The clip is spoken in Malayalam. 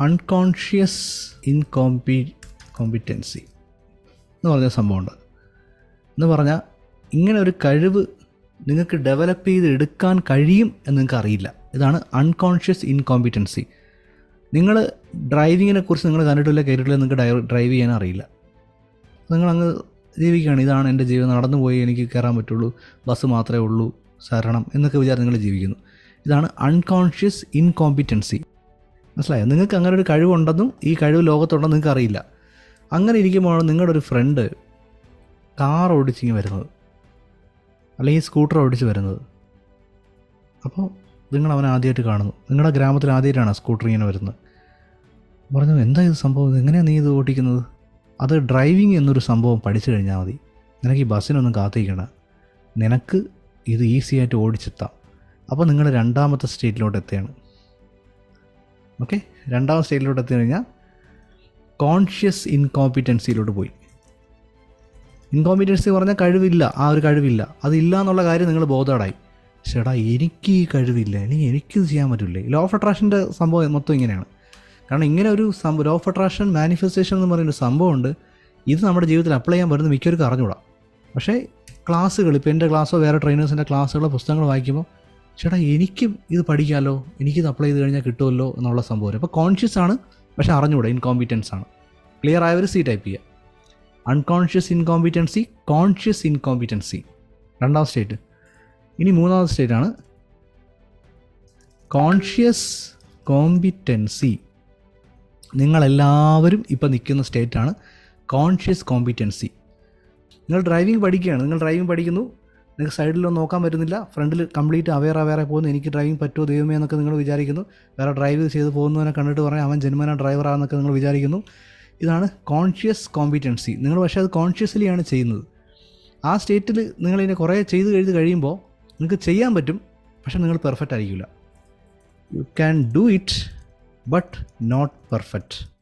അൺകോൺഷ്യസ് ഇൻകോമ്പി കോമ്പിറ്റൻസി എന്ന് പറഞ്ഞ സംഭവമുണ്ട്. എന്ന് പറഞ്ഞാൽ ഇങ്ങനെ ഒരു കഴിവ് നിങ്ങൾക്ക് ഡെവലപ്പ് ചെയ്ത് എടുക്കാൻ കഴിയും എന്ന് നിങ്ങൾക്ക് അറിയില്ല. ഇതാണ് അൺകോൺഷ്യസ് ഇൻകോമ്പിറ്റൻസി നിങ്ങൾ ഡ്രൈവിങ്ങിനെ കുറിച്ച് നിങ്ങൾ കണ്ടിട്ടില്ല കേട്ടിട്ടില്ല നിങ്ങൾക്ക് ഡ്രൈവ് ഡ്രൈവ് ചെയ്യാൻ അറിയില്ല. നിങ്ങൾ അങ്ങ് ജീവിക്കുകയാണ്. ഇതാണ് എന്റെ ജീവിതം. നടന്നു പോയി എനിക്ക് കയറാൻ പറ്റുള്ളൂ. ബസ് മാത്രമേ ഉള്ളൂ. ശരണം എന്നൊക്കെ വിചാരം നിങ്ങൾ ജീവിക്കുന്നു. ഇതാണ് അൺകോൺഷ്യസ് ഇൻകോമ്പിറ്റൻസി മനസ്സിലായോ? നിങ്ങൾക്ക് അങ്ങനെ ഒരു കഴിവുണ്ടെന്നും ഈ കഴിവ് ലോകത്തുണ്ടെന്ന് നിങ്ങൾക്ക് അറിയില്ല അങ്ങനെ ഇരിക്കുമ്പോഴാണ് നിങ്ങളുടെ ഒരു ഫ്രണ്ട് കാർ ഓടിച്ചിങ്ങ് വരുന്നത്. അല്ലെങ്കിൽ സ്കൂട്ടർ ഓടിച്ച് വരുന്നത്. അപ്പോൾ നിങ്ങൾ അവനെ ആദ്യമായിട്ട് കാണുന്നു. നിങ്ങളുടെ ഗ്രാമത്തിൽ ആദ്യമായിട്ടാണ് സ്കൂട്ടർ ഇങ്ങനെ വരുന്നത്. പറഞ്ഞു എന്താ ഇത് സംഭവം? എങ്ങനെയാണ് നീ ഇത് ഓടിക്കുന്നത്? അത് ഡ്രൈവിംഗ് എന്നൊരു സംഭവം പഠിച്ചു കഴിഞ്ഞാൽ മതി. നിനക്ക് ഈ ബസ്സിനൊന്നും കാത്തിരിക്കണം നിനക്ക് ഇത് ഈസിയായിട്ട് ഓടിച്ചെത്താം. അപ്പോൾ നിങ്ങൾ രണ്ടാമത്തെ സ്റ്റേറ്റിലോട്ട് എത്തുകയാണ്. ഓക്കെ രണ്ടാം സ്റ്റേജിലോട്ട് എത്തി കഴിഞ്ഞാൽ കോൺഷ്യസ് ഇൻകോമ്പിറ്റൻസിയിലോട്ട് പോയി. ഇൻകോമ്പിറ്റൻസി പറഞ്ഞാൽ കഴിവില്ല ആ ഒരു കഴിവില്ല. അതില്ല എന്നുള്ള കാര്യം നിങ്ങൾ ബോധേഡായി ചേട്ടാ എനിക്ക് ഈ കഴിവില്ല അല്ലെങ്കിൽ എനിക്കിത് ചെയ്യാൻ പറ്റില്ലേ ലോ ഓഫ് അട്രാക്ഷന്റെ സംഭവം മൊത്തം ഇങ്ങനെയാണ്. കാരണം ഇങ്ങനെ ഒരു സംഭവം ലോ ഓഫ് അട്രാക്ഷൻ മാനിഫെസ്റ്റേഷൻ എന്ന് പറയുന്ന ഒരു സംഭവമുണ്ട്. ഇത് നമ്മുടെ ജീവിതത്തിൽ അപ്ലൈ ചെയ്യാൻ പറ്റുന്ന മിക്കവർക്കും അറിഞ്ഞുകൂടാ. പക്ഷേ ക്ലാസ്സുകൾ ഇപ്പോൾ എന്റെ ക്ലാസ്സോ വേറെ ട്രെയിനേഴ്സിന്റെ ക്ലാസ്സുകളോ പുസ്തകങ്ങൾ വായിക്കുമ്പോൾ ചേട്ടാ എനിക്കും ഇത് പഠിക്കാമല്ലോ എനിക്കിത് അപ്ലൈ ചെയ്ത് കഴിഞ്ഞാൽ കിട്ടുമല്ലോ എന്നുള്ള സംഭവം അപ്പോൾ കോൺഷ്യസ് ആണ് പക്ഷേ അറിഞ്ഞുകൂടെ ഇൻകോമ്പിറ്റൻസ് ആണ്. ക്ലിയർ ആയവർ സി ടൈപ്പ് ചെയ്യുക അൺകോൺഷ്യസ് ഇൻകോമ്പിറ്റൻസി കോൺഷ്യസ് ഇൻകോമ്പിറ്റൻസി രണ്ടാം സ്റ്റേറ്റ് ഇനി മൂന്നാമത്തെ സ്റ്റേറ്റ് ആണ്. കോൺഷ്യസ് കോമ്പിറ്റൻസി നിങ്ങളെല്ലാവരും ഇപ്പം നിൽക്കുന്ന സ്റ്റേറ്റാണ് കോൺഷ്യസ് കോമ്പിറ്റൻസി നിങ്ങൾ ഡ്രൈവിംഗ് പഠിക്കുകയാണ്. നിങ്ങൾ ഡ്രൈവിംഗ് പഠിക്കുന്നു. നിങ്ങൾക്ക് സൈഡിലൊന്നും നോക്കാൻ പറ്റുന്നില്ല. ഫ്രണ്ടിൽ കംപ്ലീറ്റ് അവെയർ അവേറെ പോകുന്നു എനിക്ക് ഡ്രൈവിംഗ് പറ്റുമോ ദൈവമേ എന്നൊക്കെ നിങ്ങൾ വിചാരിക്കുന്നു. വേറെ ഡ്രൈവ് ചെയ്ത് പോകുന്നവനെ കണ്ടിട്ട് പറയാം അവൻ ജന്മന ഡ്രൈവറാണെന്നൊക്കെ നിങ്ങൾ വിചാരിക്കുന്നു. ഇതാണ് കോൺഷ്യസ് കോമ്പിറ്റൻസി നിങ്ങൾ പക്ഷേ അത് കോൺഷ്യസ്ലിയാണ് ചെയ്യുന്നത്. ആ സ്റ്റേറ്റിൽ നിങ്ങളിതിനെ കുറേ ചെയ്ത് കഴിഞ്ഞ് കഴിയുമ്പോൾ നിങ്ങൾക്ക് ചെയ്യാൻ പറ്റും പക്ഷേ നിങ്ങൾ പെർഫെക്റ്റ് ആയിരിക്കില്ല. You can do it but not perfect